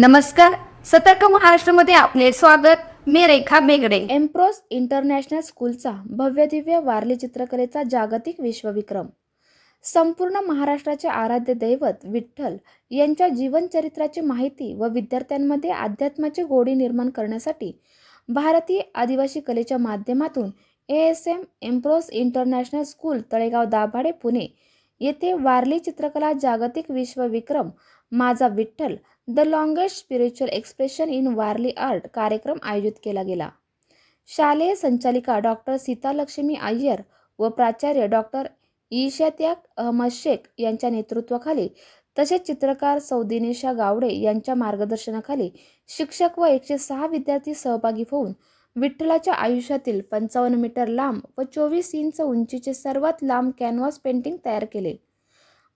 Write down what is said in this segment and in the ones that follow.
नमस्कार सतर्क महाराष्ट्रामध्ये आपले स्वागत. मी रेखा बेगडे. एम्प्रोस इंटरनॅशनल स्कूलचा भव्य दिव्य वारली चित्रकलेचा जागतिक विश्वविक्रम. संपूर्ण महाराष्ट्राचे आराध्य दैवत विठ्ठल यांच्या जीवनचरित्राची माहिती व विद्यार्थ्यांमध्ये अध्यात्माची गोडी निर्माण करण्यासाठी भारतीय आदिवासी कलेच्या माध्यमातून A S M Empros international school Talegaon Dabhade Pune येथे वारली चित्रकला जागतिक विश्वविक्रम माझा Vitthal the longest spiritual expression in Warli art कार्यक्रम आयोजित केला गेला. शालेय संचालिका डॉक्टर सीतालक्ष्मी अय्यर व प्राचार्य डॉक्टर ईशात्याक अहमद शेख यांच्या नेतृत्वाखाली तसेच चित्रकार सौदिनेशा गावडे यांच्या मार्गदर्शनाखाली शिक्षक व एकशे सहा विद्यार्थी सहभागी होऊन विठ्ठलाच्या आयुष्यातील पंचावन्न मीटर लांब व चोवीस इंच उंचीचे सर्वात लांब कॅनव्हास पेंटिंग तयार केले.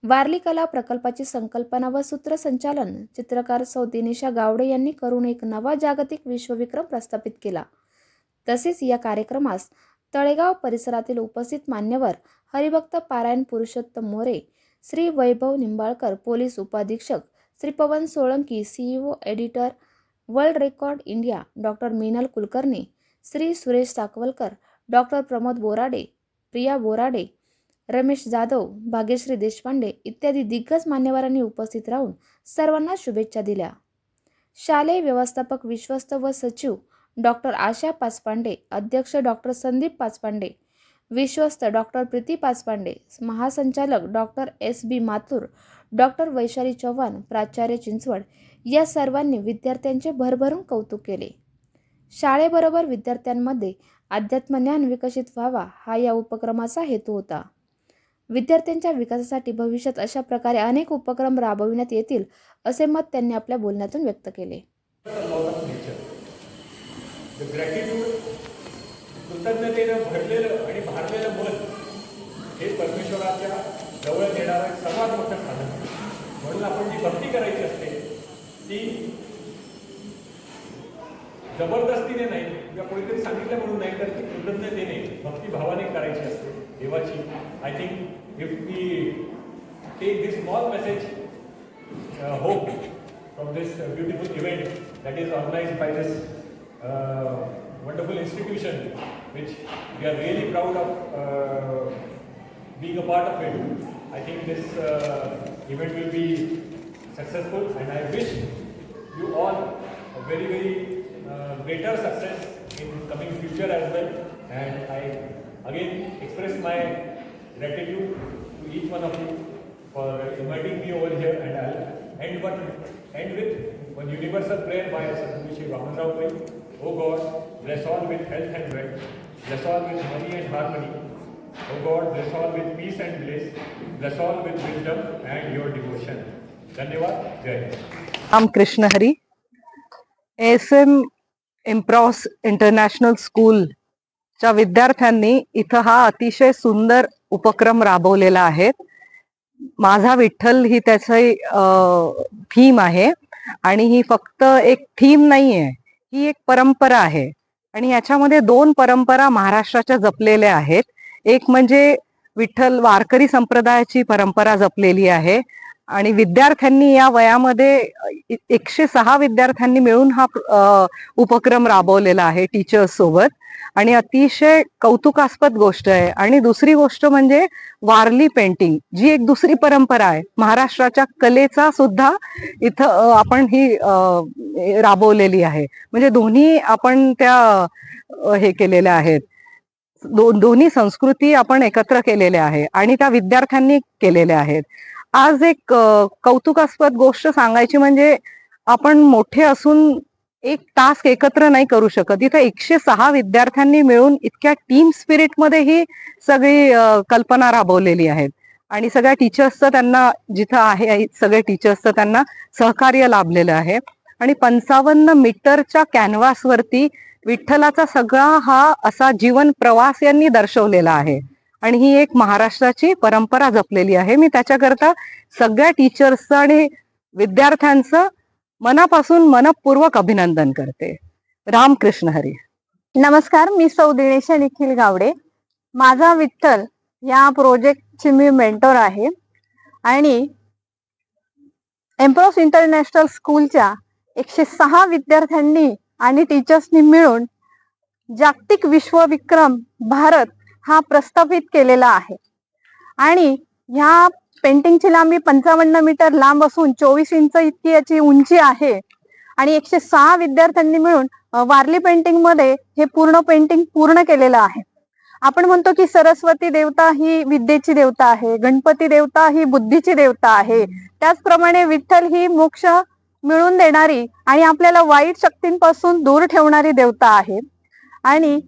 वारली कला प्रकल्पाची संकल्पना व सूत्रसंचालन चित्रकार सौ दिनेशा गावडे यांनी करून एक नवा जागतिक विश्वविक्रम प्रस्थापित केला. तसेच या कार्यक्रमास तळेगाव परिसरातील उपस्थित मान्यवर हरिभक्त पारायण पुरुषोत्तम मोरे श्री वैभव निंबाळकर पोलीस उपाधीक्षक Shri Pavan Solanki CEO editor world record India doctor Meenal Kulkarni Shri Suresh Sakawalkar doctor Pramod Borade Priya Borade Ramesh Jadhav Bhagyashree Deshpande इत्यादी दिग्गज मान्यवरांनी उपस्थित राहून सर्वांना शुभेच्छा दिल्या. शालेय व्यवस्थापक विश्वस्त व सचिव डॉक्टर आशा पाचपांडे अध्यक्ष डॉक्टर संदीप पाचपांडे विश्वस्त डॉक्टर प्रीती पाचपांडे महासंचालक doctor S. B. Mathur doctor Vaishali Chavan प्राचार्य चिंचवड या सर्वांनी विद्यार्थ्यांचे भरभरून कौतुक केले. शाळेबरोबर विद्यार्थ्यांमध्ये अध्यात्मज्ञान विकसित व्हावा हा या उपक्रमाचा हेतू होता. विद्यार्थ्यांच्या विकासासाठी भविष्यात अशा प्रकारे अनेक उपक्रम राबविण्यात येतील असे मत त्यांनी आपल्या बोलण्यातून व्यक्त केले. कृतज्ञतेनं भरलेलं आणि भारलेलं मन हे परमेश्वराच्या जवळ नेणारं सर्वात मोठं साधन म्हणून आपण जी भक्ती करायची असते ती जबरदस्तीने नाही किंवा कोणीतरी सांगितलं म्हणून नाही तर ती कृतज्ञतेने भक्तिभावाने करायची असते देवाची I think if we take this small message uh, hope from this uh, beautiful event that is organized by this uh, wonderful institution, which we are really proud of uh, being a part of it. I think this uh, event will be successful, and I wish you all a very, very uh, greater success in coming future as well. And I again express my gratitude to each one of you for inviting me over here and I'll end one end with one universal prayer by Sadhguru Shri Vamanrao Pai. Oh God, bless all with health and wealth, bless all with money and harmony. Oh God, bless all with peace and bliss, bless all with wisdom and your devotion. धन्यवाद जय Hind Ram Krishna Hari S M Empros international स्कूलच्या विद्यार्थ्यांनी इथं हा अतिशय सुंदर उपक्रम राबवलेला आहे. माझा विठ्ठल ही त्याची थीम आहे आणि ही फक्त एक थीम नाहीये ही एक परंपरा आहे. आणि याच्यामध्ये दोन परंपरा महाराष्ट्राच्या जपलेल्या आहेत. एक म्हणजे विठ्ठल वारकरी संप्रदायाची परंपरा जपलेली आहे आणि विद्यार्थ्यांनी या वयामध्ये एकशे सहा विद्यार्थ्यांनी मिळून हा उपक्रम राबवलेला आहे टीचर्स सोबत. आणि अतिशय कौतुकास्पद गोष्ट आहे. आणि दुसरी गोष्ट म्हणजे वारली पेंटिंग जी एक दुसरी परंपरा आहे. महाराष्ट्राच्या कलेचा सुद्धा इथं आपण ही राबवलेली आहे. म्हणजे दोन्ही आपण त्या हे केलेल्या आहेत. दो- दोन्ही संस्कृती आपण एकत्र केलेल्या आहे आणि त्या विद्यार्थ्यांनी केलेल्या आहेत. आज एक कौतुकास्पद गोष्ट सांगायची म्हणजे आपण मोठे असून एक टास्क एकत्र नाही करू शकत. इथं एकशे सहा विद्यार्थ्यांनी मिळून इतक्या टीम स्पिरिटमध्ये ही सगळी कल्पना राबवलेली आहेत. आणि सगळ्या टीचर्सचं त्यांना जिथं आहे आहे, सगळे टीचर्सचं त्यांना सहकार्य लाभलेलं आहे. आणि पंचावन्न मीटरच्या कॅनव्हासवरती विठ्ठलाचा सगळा हा असा जीवन प्रवास यांनी दर्शवलेला आहे. आणि ही एक महाराष्ट्राची परंपरा जपलेली आहे. मी त्याच्याकरता सगळ्या टीचर्सचं आणि विद्यार्थ्यांचं मनापासून मनपूर्वक अभिनंदन करते. रामकृष्ण हरी. नमस्कार मी सौ दिनेशा निखिल गावडे. माझा विठ्ठल या प्रोजेक्टची मी मेंटोर आहे. आणि एम्प्रोस इंटरनॅशनल स्कूलच्या एकशे सहा विद्यार्थ्यांनी आणि टीचर्सनी मिळून जागतिक विश्वविक्रम भारत हा प्रस्थापित केलेला आहे. आणि ह्या पेंटिंगची लांबी पंचावन्न मीटर लांब असून चोवीस इंच इतकी याची उंची आहे. आणि एकशे सहा विद्यार्थ्यांनी मिळून वारली पेंटिंगमध्ये हे पूर्ण पेंटिंग पूर्ण केलेलं आहे. आपण म्हणतो की सरस्वती देवता ही विद्येची देवता आहे गणपती देवता ही बुद्धीची देवता आहे. त्याचप्रमाणे विठ्ठल ही मोक्ष मिळून देणारी आणि आपल्याला वाईट शक्तींपासून दूर ठेवणारी देवता आहे. आणि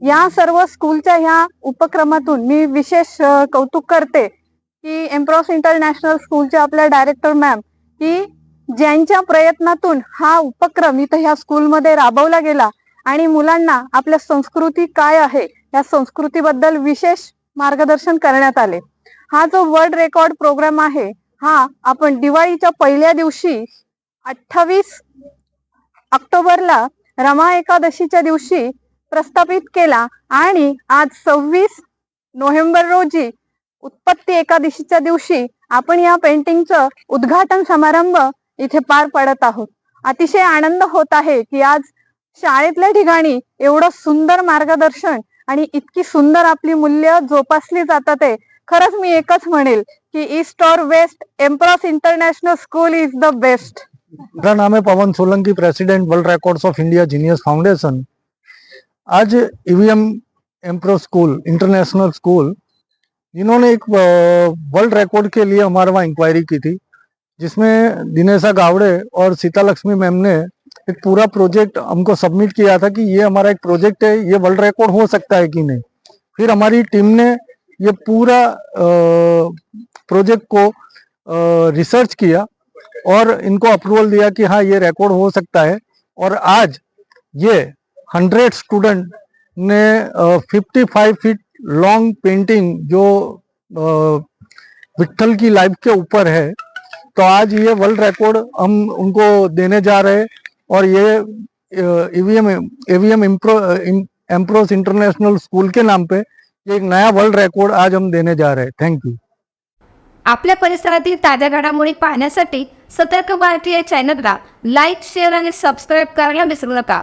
या सर्व स्कूलच्या ह्या उपक्रमातून मी विशेष कौतुक करते की एम्प्रॉस इंटरनॅशनल स्कूलच्या आपल्या डायरेक्टर मॅम की ज्यांच्या प्रयत्नातून हा उपक्रम इथं ह्या स्कूलमध्ये राबवला गेला आणि मुलांना आपल्या संस्कृती काय आहे या संस्कृतीबद्दल विशेष मार्गदर्शन करण्यात आले. हा जो वर्ल्ड रेकॉर्ड प्रोग्राम आहे हा आपण दिवाळीच्या पहिल्या दिवशी अठ्ठावीस ऑक्टोबरला रमा एकादशीच्या दिवशी प्रस्थापित केला आणि आज सव्वीस नोव्हेंबर रोजी उत्पत्ती एकादशीच्या दिवशी आपण या पेंटिंगचं उद्घाटन समारंभ इथे पार पडत आहोत. अतिशय आनंद होत आहे की आज शाळेतल्या ठिकाणी एवढं सुंदर मार्गदर्शन आणि इतकी सुंदर आपली मूल्य जोपासली जातात आहे खरंच मी एकच म्हणेल की ईस्ट और west Empros international school is the best. मेरा नाम है Pavan Solanki president world records of India genius foundation आज EVM Empro school international school इन्होंने एक वर्ल्ड रिकॉर्ड के लिए हमारे वहाँ इंक्वायरी की थी, जिसमें दिनेशा गावड़े और सीता लक्ष्मी मैम ने एक पूरा प्रोजेक्ट हमको सबमिट किया था कि ये हमारा एक प्रोजेक्ट है, ये वर्ल्ड रिकॉर्ड हो सकता है कि नहीं। फिर हमारी टीम ने ये पूरा प्रोजेक्ट को रिसर्च किया और इनको अप्रूवल दिया कि हाँ ये रिकॉर्ड हो सकता है। और आज ये हंड्रेड स्टूडेंट ने fifty five feet long painting जो अ, विट्ठल की लाइफ के ऊपर है तो आज ये वर्ल्ड रिकॉर्ड हम उनको देने जा रहे हैं और ये EVM AVM Empros international school के नाम पे ये एक नया वर्ल्ड रिकॉर्ड आज हम देने जा रहे हैं। थैंक यू आपल्या परिसरातील ताज्या घडामोडी पाहण्यासाठी सतर्क भारतीय चॅनलला लाईक शेअर आणि सबस्क्राईब करायला विसरू नका.